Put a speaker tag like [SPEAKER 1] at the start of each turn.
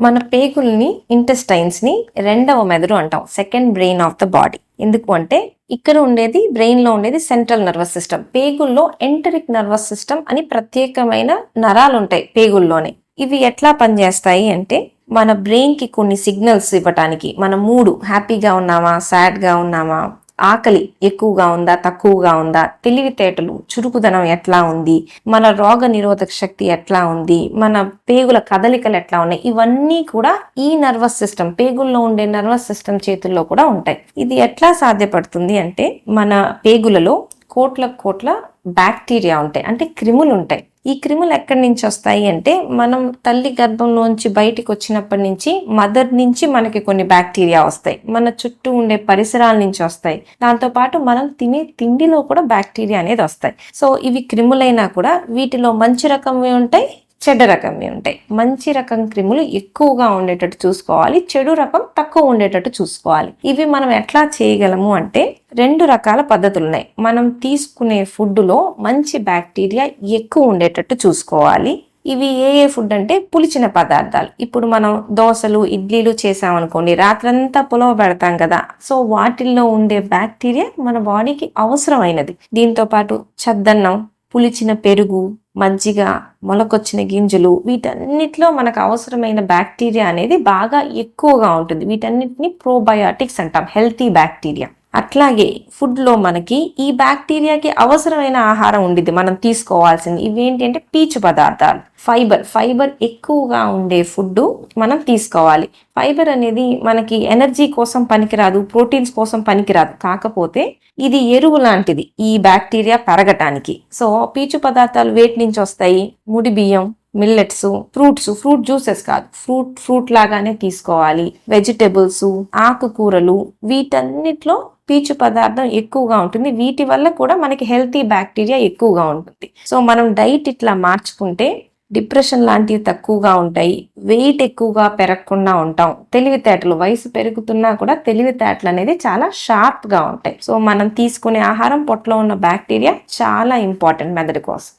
[SPEAKER 1] మన పేగుల్ని ఇంటెస్టైన్స్ని రెండవ మెదడు అంటాం second brain of the body ఎందుకు అంటే ఇక్కడ ఉండేది బ్రెయిన్లో ఉండేది సెంట్రల్ నర్వస్ సిస్టమ్ పేగుల్లో ఎంటరిక్ నర్వస్ సిస్టమ్ అని ప్రత్యేకమైన నరాలు ఉంటాయి పేగుల్లోనే. ఇవి ఎట్లా పనిచేస్తాయి అంటే మన బ్రెయిన్కి కొన్ని సిగ్నల్స్ ఇవ్వటానికి మన మూడు హ్యాపీగా ఉన్నామా సాడ్గా ఉన్నామా ఆకలి ఎక్కువగా ఉందా తక్కువగా ఉందా? తెలివితేటలు చురుకుదనం ఎట్లా ఉంది? మన రోగ నిరోధక శక్తి ఎట్లా ఉంది? మన పేగుల కదలికలు ఎట్లా ఉన్నాయి? ఇవన్నీ కూడా ఈ నర్వస్ సిస్టమ్ పేగుల్లో ఉండే నర్వస్ సిస్టమ్ చేతుల్లో కూడా ఉంటాయి. ఇది ఎట్లా సాధ్యపడుతుంది అంటే మన పేగులలో కోట్ల కోట్ల బ్యాక్టీరియా ఉంటాయి అంటే క్రిములు ఉంటాయి. ఈ క్రిములు ఎక్కడి నుంచి వస్తాయి అంటే మనం తల్లి గర్భంలోంచి బయటికి వచ్చినప్పటి నుంచి మదర్ నుంచి మనకి కొన్ని బ్యాక్టీరియా వస్తాయి మన చుట్టూ ఉండే పరిసరాల నుంచి వస్తాయి. దాంతో పాటు మనం తినే తిండిలో కూడా బ్యాక్టీరియా అనేది వస్తాయి. సో ఇవి క్రిములైనా కూడా వీటిలో మంచి రకంవి ఉంటాయి చెడ్డ రకంవి ఉంటాయి. మంచి రకం క్రిములు ఎక్కువగా ఉండేటట్టు చూసుకోవాలి చెడు రకం తక్కువ ఉండేటట్టు చూసుకోవాలి. ఇవి మనం ఎట్లా చేయగలము అంటే రెండు రకాల పద్ధతులు ఉన్నాయి మనం తీసుకునే ఫుడ్లో మంచి బ్యాక్టీరియా ఎక్కువ ఉండేటట్టు చూసుకోవాలి. ఇవి ఏ ఏ ఫుడ్ అంటే పులిచిన పదార్థాలు. ఇప్పుడు మనం దోశలు ఇడ్లీలు చేసామనుకోండి రాత్రంతా పులవ పెడతాం కదా సో వాటిల్లో ఉండే బ్యాక్టీరియా మన బాడీకి అవసరమైనది. దీంతో పాటు చద్దన్నం పులిచిన పెరుగు మజ్జిగ మొలకొచ్చిన గింజలు వీటన్నిటిలో మనకు అవసరమైన బ్యాక్టీరియా అనేది బాగా ఎక్కువగా ఉంటుంది. వీటన్నిటిని ప్రోబయాటిక్స్ అంటాం హెల్తీ బ్యాక్టీరియా అట్లాగే ఫుడ్లో మనకి ఈ బ్యాక్టీరియాకి అవసరమైన ఆహారం ఉండిద్ది. మనం తీసుకోవాల్సింది ఇవేంటి అంటే పీచు పదార్థాలు. ఫైబర్ ఫైబర్ ఎక్కువగా ఉండే ఫుడ్ మనం తీసుకోవాలి. ఫైబర్ అనేది మనకి ఎనర్జీ కోసం పనికిరాదు ప్రోటీన్స్ కోసం పనికిరాదు. కాకపోతే ఇది ఎరువు లాంటిది ఈ బ్యాక్టీరియా పెరగటానికి. సో పీచు పదార్థాలు వేటి నుంచి వస్తాయి? ముడి బియ్యం మిల్లెట్స్ ఫ్రూట్స్. ఫ్రూట్ జ్యూసెస్ కాదు. ఫ్రూట్ ఫ్రూట్ లాగానే తీసుకోవాలి. వెజిటేబుల్స్ ఆకుకూరలు వీటన్నిటిలో పీచు పదార్థం ఎక్కువగా ఉంటుంది. వీటి వల్ల కూడా మనకి హెల్తీ బ్యాక్టీరియా ఎక్కువగా ఉంటుంది. సో మనం డైట్ ఇట్లా మార్చుకుంటే డిప్రెషన్ లాంటివి తక్కువగా ఉంటాయి. వెయిట్ ఎక్కువగా పెరగకుండా ఉంటాం. తెలివితేటలు వయసు పెరుగుతున్నా కూడా తెలివితేటలు అనేది చాలా షార్ప్గా ఉంటాయి. సో మనం తీసుకునే ఆహారం పొట్టలో ఉన్న బ్యాక్టీరియా చాలా ఇంపార్టెంట్ మెదడు కోసం.